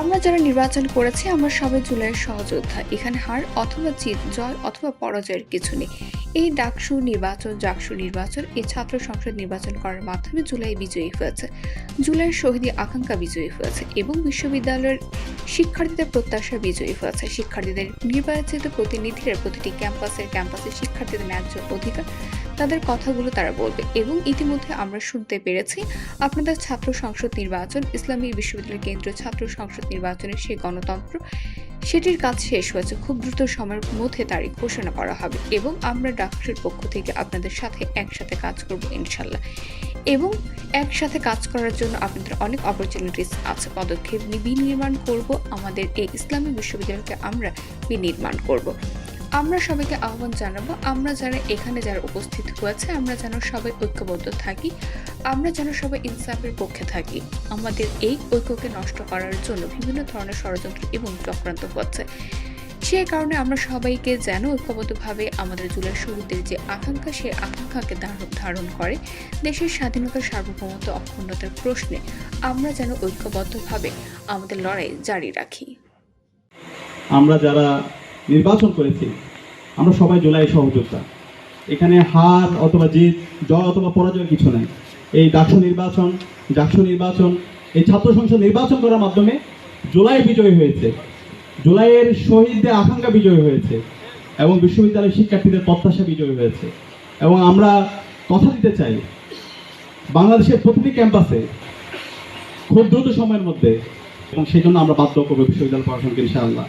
আমরা যারা নির্বাচন করেছি, আমরা সবাই জুলাইয়ের সহযোদ্ধা। এখানে হার অথবা জিত, জয় অথবা পরাজয়ের কিছু নেই। এই ডাকসু নির্বাচন, জাকসু নির্বাচন এই ছাত্র সংসদ নির্বাচন করার মাধ্যমে জুলাই বিজয়ী হয়েছে। জুলাইয়ের শহীদী আকাঙ্ক্ষা বিজয়ী হয়েছে এবং বিশ্ববিদ্যালয়ের শিক্ষার্থীদের প্রত্যাশা বিজয়ী হয়েছে। শিক্ষার্থীদের নির্বাচিত প্রতিনিধিরা প্রতিটি ক্যাম্পাসের ক্যাম্পাসের শিক্ষার্থীদের ন্যায্য অধিকার তাদের কথাগুলো তারা বলবে এবং ইতিমধ্যে আমরা শুনতে পেরেছি আপনাদের ছাত্র সংসদ নির্বাচন, ইসলামী বিশ্ববিদ্যালয় কেন্দ্রীয় ছাত্র সংসদ নির্বাচনের সেই গণতন্ত্র, সেটির কাজ শেষ হয়েছে। খুব দ্রুত সময়ের মধ্যে তারিখ ঘোষণা করা হবে এবং আমরা ডাক্তারের পক্ষ থেকে আপনাদের সাথে একসাথে কাজ করব ইনশাল্লাহ এবং একসাথে কাজ করার জন্য আপনাদের অনেক অপরচুনিটিস আছে, পদক্ষেপ বিনির্মাণ করব। আমাদের এই ইসলামী বিশ্ববিদ্যালয়কে আমরা বিনির্মাণ করব। আমরা সবাইকে আহ্বান জানাব, আমরা যারা এখানে যারা উপস্থিত হয়েছে, আমরা যেন সবাই ঐক্যবদ্ধ থাকি, আমরা যেন সবাই ইনসাফের পক্ষে থাকি। আমাদের এই ঐক্যকে নষ্ট করার জন্য বিভিন্ন ধরনের ষড়যন্ত্র এবং চক্রান্ত হচ্ছে। সেই কারণে আমরা সবাইকে যেন ঐক্যবদ্ধভাবে আমাদের জুলাই শহীদদের যে আকাঙ্ক্ষা, সেই আকাঙ্ক্ষাকে ধারণ করে দেশের স্বাধীনতা সার্বভৌমত্ব অখণ্ডতার প্রশ্নে আমরা যেন ঐক্যবদ্ধভাবে আমাদের লড়াই জারি রাখি। আমরা যারা নির্বাচন করেছি, আমরা সবাই জুলাই সহযোদ্ধা। এখানে হার অথবা জিত, জয় অথবা পরাজয় কিছু নাই। এই ডাকসু নির্বাচন ডাকসু নির্বাচন, এই ছাত্র সংসদ নির্বাচন করার মাধ্যমে জুলাই বিজয় হয়েছে। জুলাইয়ের শহীদদের আকাঙ্ক্ষা বিজয় হয়েছে এবং বিশ্ববিদ্যালয়ের শিক্ষার্থীদের প্রত্যাশা বিজয় হয়েছে। এবং আমরা কথা দিতে চাই, বাংলাদেশের প্রতিটি ক্যাম্পাসে খুব দ্রুত সময়ের মধ্যে এবং সেই জন্য আমরা বাধ্য করব বিশ্ববিদ্যালয় প্রশাসনকে ইনশাআল্লাহ।